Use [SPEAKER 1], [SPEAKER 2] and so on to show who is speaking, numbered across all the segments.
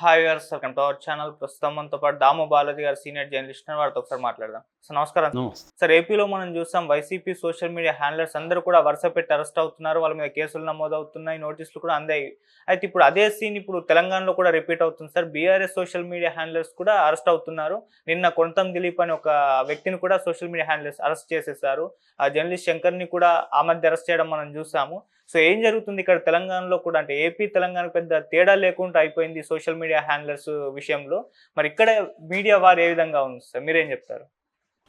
[SPEAKER 1] Hi గారు welcome to our channel. ప్రస్తుతం మనతో పాటు దాము బాలాజీ గారు సీనియర్ జర్నలిస్ట్ ఉన్నారు. వారితో ఒకసారి మాట్లాడదాం. సార్ నమస్కారం. సార్ ఏపీలో మనం చూసాం వైసీపీ సోషల్ మీడియా హ్యాండ్లర్స్ అందరూ కూడా వరుస పెట్టి అరెస్ట్ అవుతున్నారు. వాళ్ళ మీద కేసులు నమోదు అవుతున్నాయి నోటీసులు కూడా అందాయి. అయితే ఇప్పుడు అదే సీన్ ఇప్పుడు తెలంగాణలో కూడా రిపీట్ అవుతుంది sir. BRS social media handlers కూడా అరెస్ట్ అవుతున్నారు. నిన్న కొనతం దిలీప్ అని ఒక వ్యక్తిని కూడా సోషల్ మీడియా హ్యాండ్లర్స్ అరెస్ట్ చేసేసారు. ఆ జర్నలిస్ట్ శంకర్ని కూడా ఆ మధ్య అరెస్ట్ చేయడం మనం చూసాము. సో ఏం జరుగుతుంది ఇక్కడ తెలంగాణలో కూడా అంటే ఏపీ తెలంగాణ పెద్ద తేడా లేకుండా అయిపోయింది సోషల్ మీడియా హ్యాండ్లర్స్ విషయంలో. మరి ఇక్కడ మీడియా వారు ఏ విధంగా ఉంది సార్? మీరేం చెప్తారు?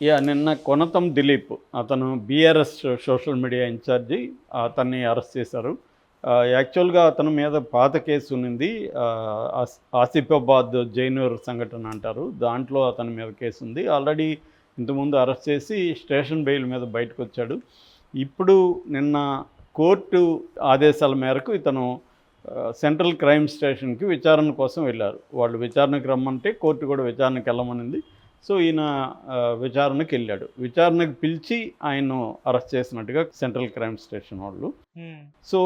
[SPEAKER 2] యా నిన్న కొనతం దిలీప్. అతను బీఆర్ఎస్ సోషల్ మీడియా ఇన్ఛార్జి. అతన్ని అరెస్ట్ చేశారు. యాక్చువల్గా అతని మీద పాత కేసు ఉన్నింది. ఆస్- ఆసిఫాబాద్ జైనూర్ సంఘటన అంటారు. దాంట్లో అతని మీద కేసు ఉంది. ఆల్రెడీ ఇంతకుముందు అరెస్ట్ చేసి స్టేషన్ బెయిల్ మీద బయటకు వచ్చాడు ఇప్పుడు నిన్న కోర్టు ఆదేశాల మేరకు ఇతను సెంట్రల్ క్రైమ్ స్టేషన్కి విచారణ కోసం వెళ్ళారు. వాళ్ళు విచారణకు రమ్మంటే కోర్టు కూడా విచారణకు వెళ్ళమనింది. సో ఈయన విచారణకు వెళ్ళాడు. విచారణకు పిలిచి ఆయన్ను అరెస్ట్ చేసినట్టుగా సెంట్రల్ క్రైమ్ స్టేషన్ వాళ్ళు. సో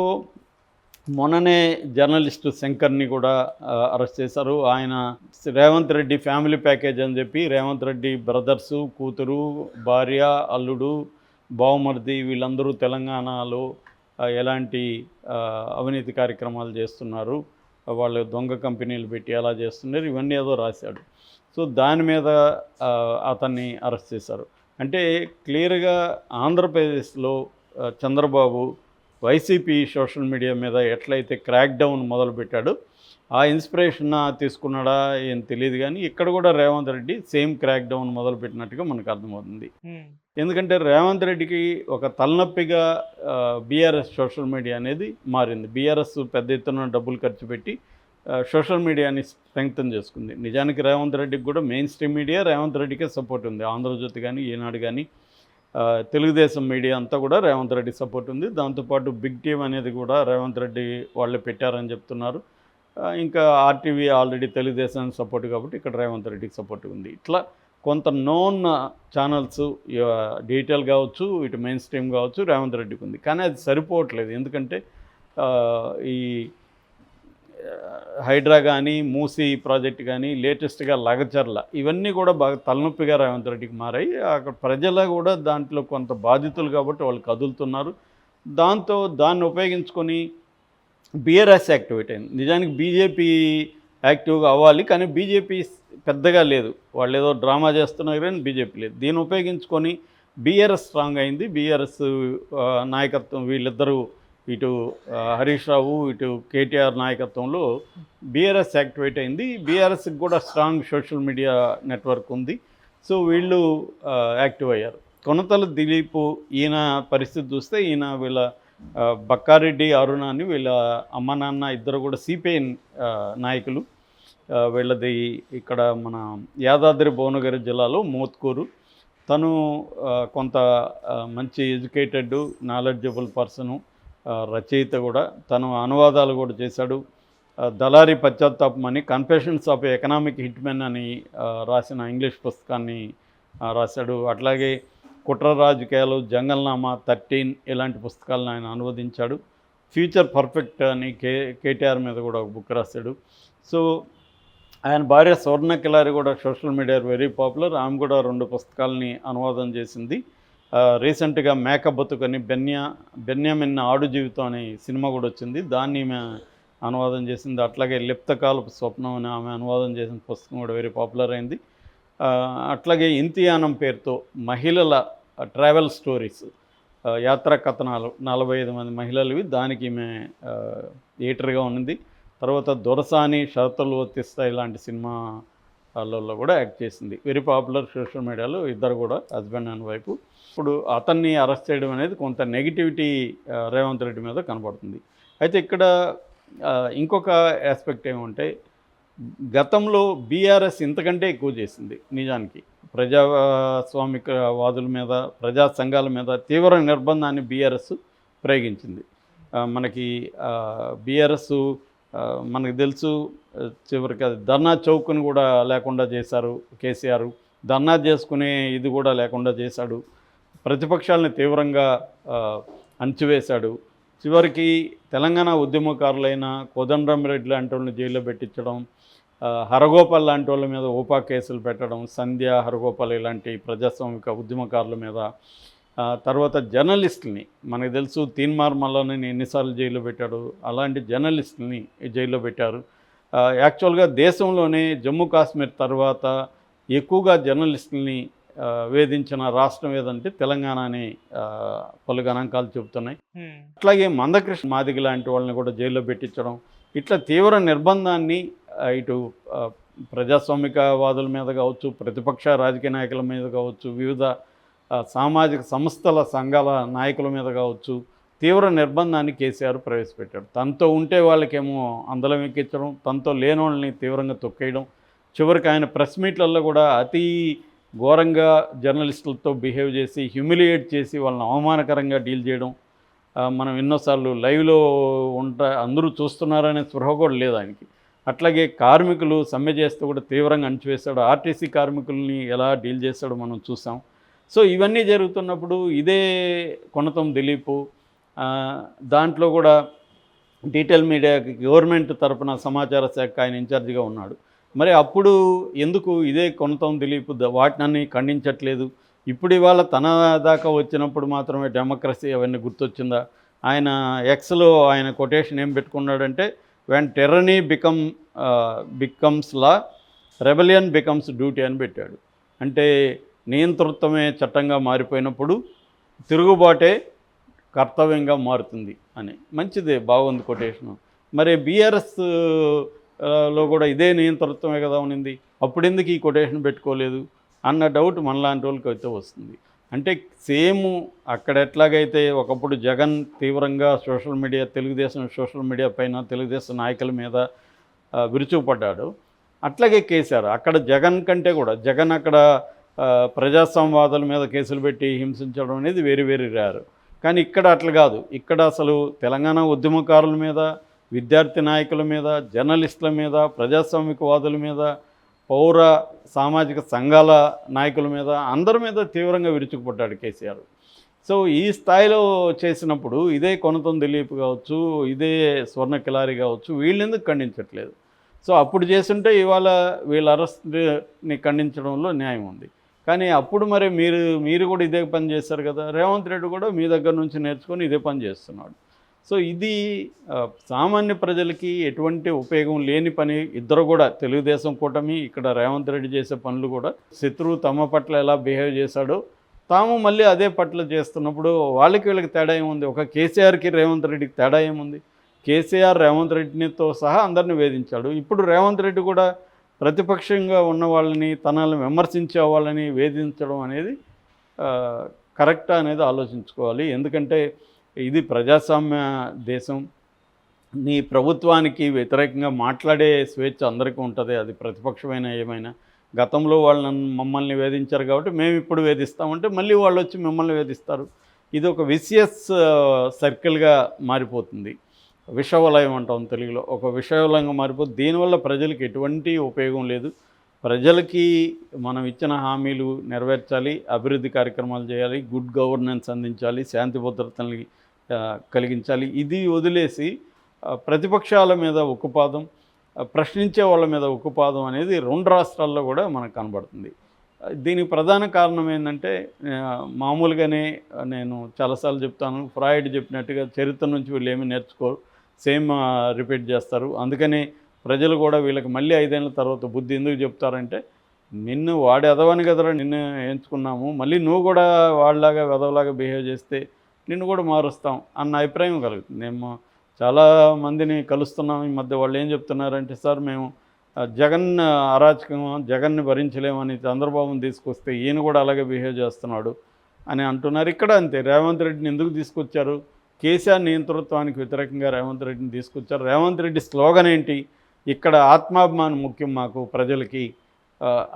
[SPEAKER 2] మొన్ననే జర్నలిస్టు శంకర్ని కూడా అరెస్ట్ చేశారు. ఆయన రేవంత్ రెడ్డి ఫ్యామిలీ ప్యాకేజ్ అని చెప్పి రేవంత్ రెడ్డి బ్రదర్సు కూతురు భార్య అల్లుడు బావమర్ది వీళ్ళందరూ తెలంగాణలో ఎలాంటి అవినీతి కార్యక్రమాలు చేస్తున్నారు వాళ్ళు దొంగ కంపెనీలు పెట్టి ఎలా చేస్తున్నారు ఇవన్నీ ఏదో రాశాడు. సో దాని మీద అతన్ని అరెస్ట్ చేశారు. అంటే క్లియర్గా ఆంధ్రప్రదేశ్లో చంద్రబాబు వైసీపీ సోషల్ మీడియా మీద ఎట్లయితే క్రాక్ డౌన్ మొదలుపెట్టాడో ఆ ఇన్స్పిరేషన్ తీసుకున్నాడా ఏం తెలియదు కానీ ఇక్కడ కూడా Revanth Reddy same crack down మొదలుపెట్టినట్టుగా మనకు అర్థమవుతుంది. ఎందుకంటే రేవంత్ రెడ్డికి ఒక తలనొప్పిగా బీఆర్ఎస్ సోషల్ మీడియా అనేది మారింది. బీఆర్ఎస్ పెద్ద ఎత్తున డబ్బులు ఖర్చు పెట్టి సోషల్ మీడియాని స్ట్రెంగ్తన్ చేసుకుంది. నిజానికి రేవంత్ రెడ్డికి కూడా మెయిన్ స్ట్రీమ్ మీడియా రేవంత్ రెడ్డికే సపోర్ట్ ఉంది. ఆంధ్రజ్యోతి కానీ ఈనాడు కానీ తెలుగుదేశం మీడియా అంతా కూడా రేవంత్ రెడ్డి సపోర్ట్ ఉంది. దాంతోపాటు బిగ్ టీమ్ అనేది కూడా రేవంత్ రెడ్డి వాళ్ళే పెట్టారని చెప్తున్నారు. ఇంకా ఆర్టీవీ ఆల్రెడీ తెలుగుదేశానికి సపోర్ట్ కాబట్టి ఇక్కడ రేవంత్ రెడ్డికి సపోర్ట్ ఉంది. ఇట్లా కొంత నోన్ ఛానల్స్ డీటెయిల్ కావచ్చు ఇటు మెయిన్ స్ట్రీమ్ కావచ్చు రేవంత్ రెడ్డికి ఉంది. కానీ అది సరిపోవట్లేదు. ఎందుకంటే ఈ హైడ్రా కానీ మూసీ ప్రాజెక్ట్ కానీ లేటెస్ట్గా లగచర్ల ఇవన్నీ కూడా బాగా తలనొప్పిగా రేవంత్ రెడ్డికి మారాయి. అక్కడ ప్రజలు కూడా దాంట్లో కొంత బాధితులు కాబట్టి వాళ్ళు కదులుతున్నారు. దాంతో దాన్ని ఉపయోగించుకొని బీఆర్ఎస్ యాక్టివేట్ అయింది. నిజానికి బీజేపీ యాక్టివ్గా అవ్వాలి కానీ బీజేపీ పెద్దగా లేదు. వాళ్ళు ఏదో డ్రామా చేస్తున్నారు కానీ బీజేపీ లేదు. దీన్ని ఉపయోగించుకొని బీఆర్ఎస్ స్ట్రాంగ్ అయింది. బీఆర్ఎస్ నాయకత్వం వీళ్ళిద్దరూ ఇటు హరీష్ రావు ఇటు కేటీఆర్ నాయకత్వంలో బీఆర్ఎస్ యాక్టివేట్ అయింది. బీఆర్ఎస్కి కూడా స్ట్రాంగ్ సోషల్ మీడియా నెట్వర్క్ ఉంది. సో వీళ్ళు యాక్టివ్ అయ్యారు. కొనతల దిలీప్ ఈయన పరిస్థితి చూస్తే ఈయన వీళ్ళ బక్కారెడ్డి అరుణ అని వీళ్ళ అమ్మ నాన్న ఇద్దరు కూడా సిపిఐ నాయకులు. వీళ్ళది ఇక్కడ మన యాదాద్రి భువనగిరి జిల్లాలో మోత్కూరు. తను కొంత మంచి ఎడ్యుకేటెడ్ నాలెడ్జబుల్ పర్సను రచయిత కూడా. తను అనువాదాలు కూడా చేశాడు. దళారి పశ్చాత్తాపం అని కన్ఫెషన్స్ ఆఫ్ ఎకనామిక్ హిట్మెన్ అని రాసిన ఇంగ్లీష్ పుస్తకాన్ని రాశాడు. అట్లాగే కుట్ర రాజకీయాలు జంగల్నామా థర్టీన్ ఇలాంటి పుస్తకాలను ఆయన అనువదించాడు. ఫ్యూచర్ పర్ఫెక్ట్ అని కే కేటీఆర్ మీద కూడా ఒక బుక్ రాశాడు. సో ఆయన భార్య స్వర్ణ కిలారి కూడా సోషల్ మీడియా వెరీ పాపులర్. ఆమె కూడా రెండు పుస్తకాలని అనువాదం చేసింది. రీసెంట్గా మేక బతుకని బెన్యా బెన్యామిన్ ఆడు జీవితం అనే సినిమా కూడా వచ్చింది. దాన్ని ఈమె అనువాదం చేసింది. అట్లాగే లిప్తకాలపు స్వప్నం అని ఆమె అనువాదం చేసిన పుస్తకం కూడా వెరీ పాపులర్ అయింది. అట్లాగే ఇంతియానం పేరుతో మహిళల ట్రావెల్ స్టోరీస్ యాత్రా కథనాలు నలభై ఐదు మంది మహిళలవి. దానికి ఈమె ఆ, ఎడిటర్గా ఉన్నది. తర్వాత దొరసాని షరతులు వర్తిస్తాయి ఇలాంటి సినిమాలలో కూడా యాక్ట్ చేసింది. వెరీ పాపులర్ సోషల్ మీడియాలో ఇద్దరు కూడా హస్బెండ్ అండ్ వైపు ఇప్పుడు అతన్ని అరెస్ట్ చేయడం అనేది కొంత నెగిటివిటీ రేవంత్ రెడ్డి మీద కనబడుతుంది. అయితే ఇక్కడ ఇంకొక ఆస్పెక్ట్ ఏమంటే గతంలో బీఆర్ఎస్ ఇంతకంటే ఎక్కువ చేసింది నిజానికి. ప్రజాస్వామిక వాదుల మీద ప్రజా సంఘాల మీద తీవ్ర నిర్బంధాన్ని బీఆర్ఎస్ ప్రయోగించింది మనకి బీఆర్ఎస్ మనకు తెలుసు చివరికి అది ధర్నా చౌక్ని కూడా లేకుండా చేశారు కేసీఆర్. ధర్నా చేసుకునే ఇది కూడా లేకుండా చేశాడు. ప్రతిపక్షాలని తీవ్రంగా ఆ, అణచివేశాడు. చివరికి తెలంగాణ ఉద్యమకారులైన కోదండరామిరెడ్డి లాంటి వాళ్ళని జైల్లో పెట్టించడం హరగోపాల్ లాంటి వాళ్ళ మీద ఉపా కేసులు పెట్టడం సంధ్య హరగోపాల్ ఇలాంటి ప్రజాస్వామిక ఉద్యమకారుల మీద తర్వాత జర్నలిస్టుల్ని మనకు తెలుసు తీన్మార్ మల్లని ఎన్నిసార్లు జైల్లో పెట్టాడు అలాంటి జర్నలిస్టుల్ని జైల్లో పెట్టారు యాక్చువల్గా దేశంలోనే జమ్మూ కాశ్మీర్ తర్వాత ఎక్కువగా జర్నలిస్టుల్ని వేధించిన రాష్ట్రం ఏదంటే తెలంగాణ అని పలు గణాంకాలు చెబుతున్నాయి. అట్లాగే మందకృష్ణ మాదిగ లాంటి వాళ్ళని కూడా జైల్లో పెట్టించడం ఇట్లా తీవ్ర నిర్బంధాన్ని ఇటు ప్రజాస్వామికవాదుల మీద కావచ్చు ప్రతిపక్ష రాజకీయ నాయకుల మీద కావచ్చు వివిధ సామాజిక సంస్థల సంఘాల నాయకుల మీద కావచ్చు తీవ్ర నిర్బంధాన్ని కేసీఆర్ ప్రవేశపెట్టాడు. తనతో ఉంటే వాళ్ళకేమో అందలం ఎక్కించడం తనతో లేని వాళ్ళని తీవ్రంగా తొక్కేయడం చివరికి ఆయన ప్రెస్ మీట్లలో కూడా అతి ఘోరంగా జర్నలిస్టులతో బిహేవ్ చేసి హ్యూమిలియేట్ చేసి వాళ్ళని అవమానకరంగా డీల్ చేయడం మనం ఎన్నోసార్లు లైవ్లో ఉంటా అందరూ చూస్తున్నారనే స్పృహ కూడా లేదు ఆయనకి. అట్లాగే కార్మికులు సమ్మె చేస్తే కూడా తీవ్రంగా అణచివేశాడు. ఆర్టీసీ కార్మికుల్ని ఎలా డీల్ చేస్తాడో మనం చూసాం. సో ఇవన్నీ జరుగుతున్నప్పుడు ఇదే కొనతం దిలీపు దాంట్లో కూడా డీటెయిల్ మీడియాకి గవర్నమెంట్ తరపున సమాచార శాఖ ఆయన ఇన్ఛార్జిగా ఉన్నాడు. మరి అప్పుడు ఎందుకు ఇదే కొనతం దిలీప్ ద- ఖండించట్లేదు? ఇప్పుడు ఇవాళ తన దాకా వచ్చినప్పుడు మాత్రమే డెమోక్రసీ అవన్నీ గుర్తొచ్చిందా? ఆయన ఎక్స్లో ఆయన కొటేషన్ ఏం పెట్టుకున్నాడంటే when tyranny become becomes law rebellion becomes duty అని పెట్టాడు. అంటే నియంతృత్వమే చట్టంగా మారిపోయినప్పుడు తిరుగుబాటే కర్తవ్యంగా మారుతుంది అని. మంచిదే బాగుంది కొటేషను మరి బీఆర్ఎస్లో కూడా ఇదే నియంతృత్వమే కదా ఉన్నింది. అప్పుడెందుకు ఈ కొటేషన్ పెట్టుకోలేదు అన్న డౌట్ మనలాంటి వాళ్ళకి అయితే వస్తుంది. అంటే సేమ్ అక్కడ ఎట్లాగైతే ఒకప్పుడు జగన్ తీవ్రంగా social media Telugu Desam social media పైన తెలుగుదేశం నాయకుల మీద విరుచుకుపడ్డాడు. అట్లాగే కేసీఆర్ అక్కడ జగన్ కంటే కూడా జగన్ అక్కడ ప్రజాస్వామ్యవాదుల మీద కేసులు పెట్టి హింసించడం అనేది వేరు వేరు రారు. కానీ ఇక్కడ అట్లా కాదు. ఇక్కడ అసలు తెలంగాణ ఉద్యమకారుల మీద విద్యార్థి నాయకుల మీద జర్నలిస్టుల మీద ప్రజాస్వామికవాదుల మీద పౌర సామాజిక సంఘాల నాయకుల మీద అందరి మీద తీవ్రంగా విరుచుకుపడ్డాడు కేసీఆర్. సో ఈ స్థాయిలో చేసినప్పుడు ఇదే కొనతం దిలీప్ కావచ్చు ఇదే స్వర్ణ కిలారి కావచ్చు వీళ్ళెందుకు ఖండించట్లేదు? సో అప్పుడు చేస్తుంటే ఇవాళ వీళ్ళ అరెస్ట్ని ఖండించడంలో న్యాయం ఉంది. కానీ అప్పుడు మరి మీరు మీరు కూడా ఇదే పని చేశారు కదా. రేవంత్ రెడ్డి కూడా మీ దగ్గర నుంచి నేర్చుకొని ఇదే పని చేస్తున్నాడు. సో ఇది సామాన్య ప్రజలకి ఎటువంటి ఉపయోగం లేని పని. ఇద్దరు కూడా తెలుగుదేశం కూటమి ఇక్కడ రేవంత్ రెడ్డి చేసే పనులు కూడా శత్రువు తమ పట్ల ఎలా బిహేవ్ చేశాడో తాము మళ్ళీ అదే పట్ల చేస్తున్నప్పుడు వాళ్ళకి వీళ్ళకి తేడా ఏముంది? ఒక కేసీఆర్కి రేవంత్ రెడ్డికి తేడా ఏముంది? కేసీఆర్ రేవంత్ రెడ్డినితో సహా అందరిని వేధించాడు. ఇప్పుడు రేవంత్ రెడ్డి కూడా ప్రతిపక్షంగా ఉన్న వాళ్ళని తనల్ని విమర్శించే వాళ్ళని వేధించడం అనేది కరెక్టా అనేది ఆలోచించుకోవాలి. ఎందుకంటే ఇది ప్రజాస్వామ్య దేశం. నీ ప్రభుత్వానికి వ్యతిరేకంగా మాట్లాడే స్వేచ్ఛ అందరికీ ఉంటుంది. అది ప్రతిపక్షమైన ఏమైనా. గతంలో వాళ్ళు మమ్మల్ని వేధించారు కాబట్టి మేము ఇప్పుడు వేధిస్తామంటే మళ్ళీ వాళ్ళు వచ్చి మిమ్మల్ని వేధిస్తారు. ఇది ఒక విసియస్ సర్కిల్గా మారిపోతుంది. విషవలయం అంటాం తెలుగులో. ఒక విషవలయంగా మారిపోతుంది దీనివల్ల ప్రజలకు ఎటువంటి ఉపయోగం లేదు. ప్రజలకి మనం ఇచ్చిన హామీలు నెరవేర్చాలి అభివృద్ధి కార్యక్రమాలు చేయాలి గుడ్ గవర్నెన్స్ అందించాలి శాంతి భద్రతలు కలిగించాలి. ఇది వదిలేసి ప్రతిపక్షాల మీద ఉక్కుపాదం ప్రశ్నించే వాళ్ళ మీద ఉక్కుపాదం అనేది రెండు రాష్ట్రాల్లో కూడా మనకు కనబడుతుంది. దీనికి ప్రధాన కారణం ఏంటంటే మామూలుగానే నేను చాలాసార్లు చెప్తాను ఫ్రాయిడ్ చెప్పినట్టుగా చరిత్ర నుంచి వీళ్ళు ఏమీ నేర్చుకోరు సేమ్ రిపీట్ చేస్తారు. అందుకని ప్రజలు కూడా వీళ్ళకి మళ్ళీ ఐదేళ్ళ తర్వాత బుద్ధి ఎందుకు చెప్తారంటే నిన్ను వాడి ఎదవని కదరా నిన్ను ఎంచుకున్నాము. మళ్ళీ నువ్వు కూడా వాళ్ళలాగా వెదవలాగా బిహేవ్ చేస్తే నిన్ను కూడా మారుస్తాం అన్న అభిప్రాయం కలుగుతుంది. మేము చాలా మందిని కలుస్తున్నాం. ఈ మధ్య వాళ్ళు ఏం చెప్తున్నారంటే సార్ మేము జగన్ అరాచకం జగన్ని భరించలేమని చంద్రబాబుని తీసుకొస్తే ఈయన కూడా అలాగే బిహేవ్ చేస్తున్నాడు అని అంటున్నారు. ఇక్కడ అంతే. రేవంత్ రెడ్డిని ఎందుకు తీసుకొచ్చారు? కేసీఆర్ నియంతృత్వానికి వ్యతిరేకంగా రేవంత్ రెడ్డిని తీసుకొచ్చారు. రేవంత్ రెడ్డి స్లోగన్ ఏంటి? ఇక్కడ ఆత్మాభిమానం ముఖ్యం మాకు ప్రజలకి.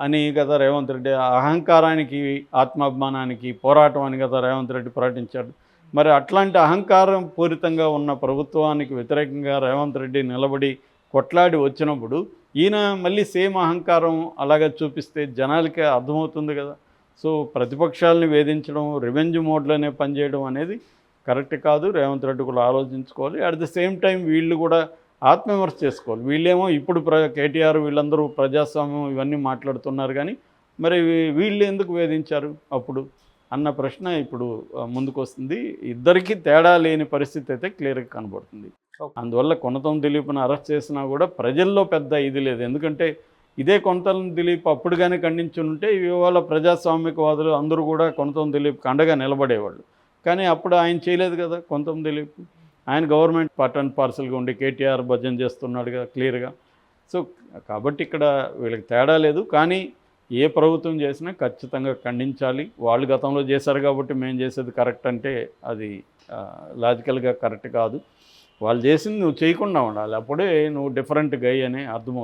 [SPEAKER 2] అని కదా రేవంత్ రెడ్డి అహంకారానికి ఆత్మాభిమానానికి పోరాటం అని కదా రేవంత్ రెడ్డి పోరాటించాడు మరి అట్లాంటి అహంకారం పూరితంగా ఉన్న ప్రభుత్వానికి వ్యతిరేకంగా రేవంత్ రెడ్డి నిలబడి కొట్లాడి వచ్చినప్పుడు ఈయన మళ్ళీ సేమ్ అహంకారం అలాగే చూపిస్తే జనాలకి అర్థమవుతుంది కదా. సో ప్రతిపక్షాలని వేధించడం రివెంజ్ మోడ్లోనే పనిచేయడం అనేది కరెక్ట్ కాదు రేవంత్ రెడ్డి కూడా ఆలోచించుకోవాలి. అట్ ద సేమ్ టైం వీళ్ళు కూడా ఆత్మవిమర్శ చేసుకోవాలి. వీళ్ళేమో ఇప్పుడు ప్ర కేటీఆర్ వీళ్ళందరూ ప్రజాస్వామ్యం ఇవన్నీ మాట్లాడుతున్నారు కానీ మరి వీళ్ళు ఎందుకు వేధించారు అప్పుడు? అన్న ప్రశ్న ఇప్పుడు ముందుకు వస్తుంది ఇద్దరికీ తేడా లేని పరిస్థితి అయితే క్లియర్గా కనబడుతుంది. అందువల్ల కొనతం దిలీప్ని అరెస్ట్ చేసినా కూడా ప్రజల్లో పెద్ద ఇది లేదు. ఎందుకంటే ఇదే కొనతం దిలీప్ అప్పుడు కానీ ఖండించి ఉంటే ఇవాళ ప్రజాస్వామికవాదులు అందరూ కూడా కొనతం దిలీప్ అండగా నిలబడేవాళ్ళు. కానీ అప్పుడు ఆయన చేయలేదు కదా కొంతం తెలియపు ఆయన గవర్నమెంట్ పార్ట్ అండ్ పార్సల్గా ఉండి కేటీఆర్ భజన చేస్తున్నాడుగా క్లియర్గా. సో కాబట్టి ఇక్కడ వీళ్ళకి తేడా లేదు. కానీ ఏ ప్రభుత్వం చేసినా ఖచ్చితంగా ఖండించాలి. వాళ్ళు గతంలో చేశారు కాబట్టి మేము చేసేది కరెక్ట్ అంటే అది లాజికల్గా కరెక్ట్ కాదు. వాళ్ళు చేసింది నువ్వు చేయకుండా ఉండాలి. అప్పుడే నువ్వు డిఫరెంట్ గై అని అర్థమవుతుంది.